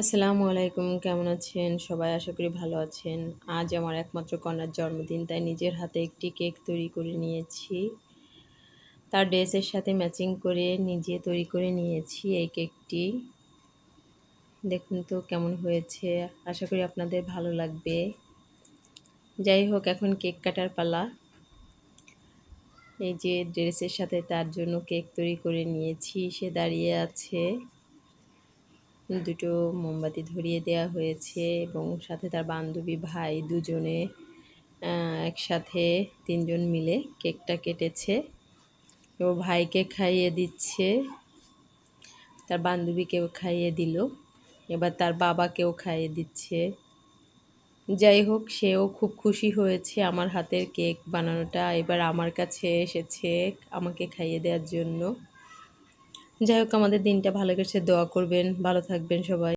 আসসালামু আলাইকুম, কেমন আছেন? সবাই আশা করি ভালো আছেন। আজ আমার একমাত্র কন্যার জন্মদিন, তাই নিজের হাতে একটি কেক তৈরি করে নিয়েছি। তার ড্রেসের সাথে ম্যাচিং করে নিজে তৈরি করে নিয়েছি এই কেকটি। দেখুন তো কেমন হয়েছে, আশা করি আপনাদের ভালো লাগবে। যাই হোক, এখন কেক কাটার পালা। এই যে ড্রেসের সাথে তার জন্য কেক তৈরি করে নিয়েছি, সে দাঁড়িয়ে আছে। দুটো মোমবাতি ধরিয়ে দেওয়া হয়েছে এবং সাথে তার বান্ধবী ভাই দুজনে একসাথে তিনজন মিলে কেকটা কেটেছে। ও ভাইকে খাইয়ে দিচ্ছে, তার বান্ধবীকেও খাইয়ে দিল, এবার তার বাবাকেও খাইয়ে দিচ্ছে। যাই হোক, সেও খুব খুশি হয়েছে আমার হাতের কেক বানানোটা। এবার আমার কাছে এসেছে আমাকে খাইয়ে দেওয়ার জন্য। যাই হোক আমাদের দিনটা ভালো গেছে দোয়া করবেন ভালো থাকবেন সবাই।